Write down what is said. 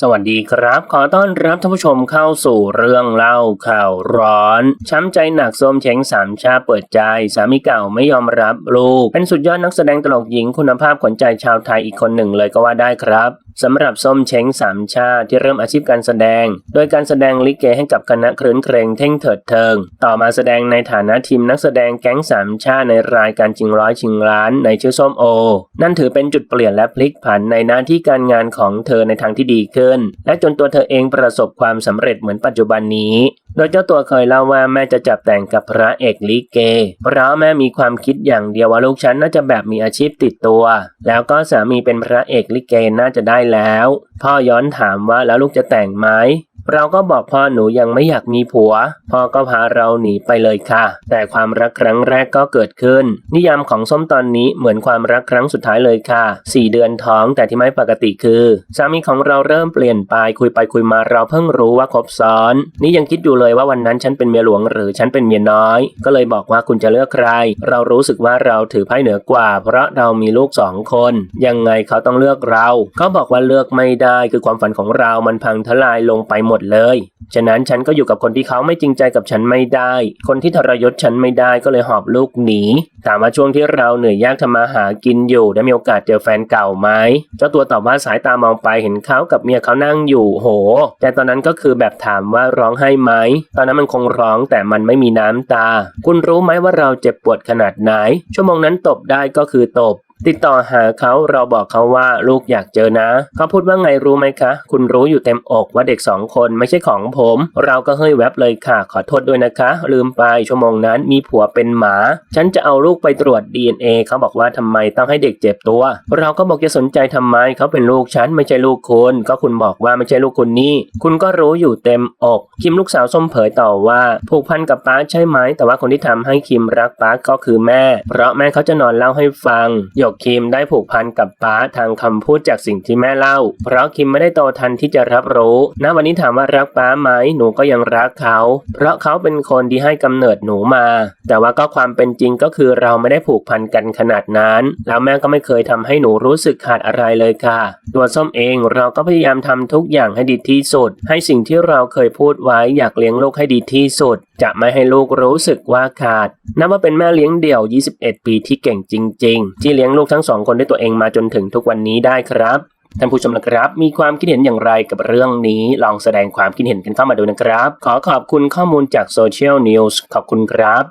สวัสดีครับ ขอต้อนรับท่านผู้ชมเข้าสู่เรื่องเล่าข่าวร้อน ช้ำใจหนักส้มเช้งสามชาเปิดใจ สามีเก่าไม่ยอมรับลูก เป็นสุดยอดนักแสดงตลกหญิงคุณภาพขวัญใจชาวไทยอีกคนหนึ่งเลยก็ว่าได้ครับ สำหรับส้มเช้งสามชาที่เริ่มอาชีพการแสดง โดยการแสดงลิเกให้กับคณะครื้นเครงเท่งเถิดเทิง ต่อมาแสดงในฐานะทีมนักแสดงแก๊งสามชาในรายการจิงร้อยชิงล้านในชื่อส้มโอ นั่นถือเป็นจุดเปลี่ยนและพลิกผันในหน้าที่การงานของเธอในทางที่ดีขึ้น และจนตัวเธอเองประสบความสำเร็จเหมือนปัจจุบันนี้ โดยเจ้าตัวเคยเล่าว่าแม่จะจับแต่งกับพระเอกลิเก เพราะแม่มีความคิดอย่างเดียวว่าลูกฉันน่าจะแบบมีอาชีพติดตัว แล้วก็สามีเป็นพระเอกลิเกน่าจะได้แล้ว พ่อย้อนถามว่าแล้วลูกจะแต่งไหม เราก็บอกพ่อหนูยังไม่อยากมีผัว พ่อก็พาเราหนีไปเลยค่ะ แต่ความรักครั้งแรกก็เกิดขึ้น นิยามของส้มตอนนี้เหมือนความรักครั้งสุดท้ายเลยค่ะ 4 เดือนท้องแต่ที่ไม่ปกติคือ สามีของเราเริ่มเปลี่ยนไปคุยไปคุยมาเราเพิ่งรู้ว่าคบซ้อน นี่ยังคิดอยู่เลยว่าวันนั้นฉันเป็นเมียหลวงหรือฉันเป็นเมียน้อย ก็เลยบอกว่าคุณจะเลือกใคร เรารู้สึกว่าเราถือไพ่เหนือกว่า เพราะเรามีลูกสองคน ยังไงเขาต้องเลือกเราเขาบอกว่าเลือกไม่ได้คือความฝันของเรามันพังทลายลงไปหมดเลย ฉะนั้นฉันก็อยู่กับคนที่เขาไม่จริงใจกับฉันไม่ได้ คนที่ทรยศฉันไม่ได้ก็เลยหอบลูกหนี ถามว่าช่วงที่เราเหนื่อยยากทำมาหากินอยู่ได้มีโอกาสเจอแฟนเก่าไหม เจ้าตัวตอบว่าสายตามองไปเห็นเขากับเมียเขานั่งอยู่โห แต่ตอนนั้นก็คือแบบถามว่าร้องไห้ไหม ตอนนั้นมันคงร้องแต่มันไม่มีน้ำตา คุณรู้ไหมว่าเราเจ็บปวดขนาดไหน ชั่วโมงนั้นตบได้ก็คือตบ ติดต่อหาเขาเราบอกเขาว่าลูกอยากเจอนะ เขาพูดว่าไงรู้ไหมคะ คุณรู้อยู่เต็มอกว่าเด็กสองคนไม่ใช่ของผม เราก็เฮ้ยแวบเลยค่ะ ขอโทษด้วยนะคะ ลืมไปชั่วโมงนั้นมีผัวเป็นหมา ฉันจะเอาลูกไปตรวจ DNA เขาบอกว่าทำไมต้องให้เด็กเจ็บตัว เราก็บอกจะสนใจทำไมเขาเป็นลูกฉันไม่ใช่ลูกคุณ ก็คุณบอกว่าไม่ใช่ลูกคุณนี่ คุณก็รู้อยู่เต็มอก คิมลูกสาวส้มเผยต่อว่า ผูกพันกับป้าใช่ไหมแต่ว่าคนที่ทำให้คิมรักป้าก็คือแม่ เพราะแม่เขาจะนอนเล่าให้ฟังยกคิมได้ผูกพันกับป้าทางคำพูดจากสิ่งที่แม่เล่า เพราะคิมไม่ได้โตทันที่จะรับรู้ณวันนี้ถามว่ารักป้าไหมหนูก็ยังรักเขา เพราะเขาเป็นคนที่ให้กำเนิดหนูมา แต่ว่าก็ความเป็นจริงก็คือเราไม่ได้ผูกพันกันขนาดนั้น แล้วแม่ก็ไม่เคยทำให้หนูรู้สึกขาดอะไรเลยค่ะ ตัวส้มเองเราก็พยายามทำทุกอย่างให้ดีที่สุด ให้สิ่งที่เราเคยพูดไว้อยากเลี้ยงลูกให้ดีที่สุด จะไม่ให้ลูกรู้สึกว่าขาดนับว่าเป็นแม่เลี้ยงเดี่ยว 21 ปีที่เก่งจริง ๆ ที่เลี้ยงลูกทั้งสองคนด้วยตัวเองมาจนถึงทุกวันนี้ได้ครับท่านผู้ชมนะครับมีความคิดเห็นอย่างไรกับเรื่องนี้ ลองแสดงความคิดเห็นกันเข้ามาดูนะครับ ขอขอบคุณข้อมูลจากโซเชียลนิวส์ขอบคุณครับ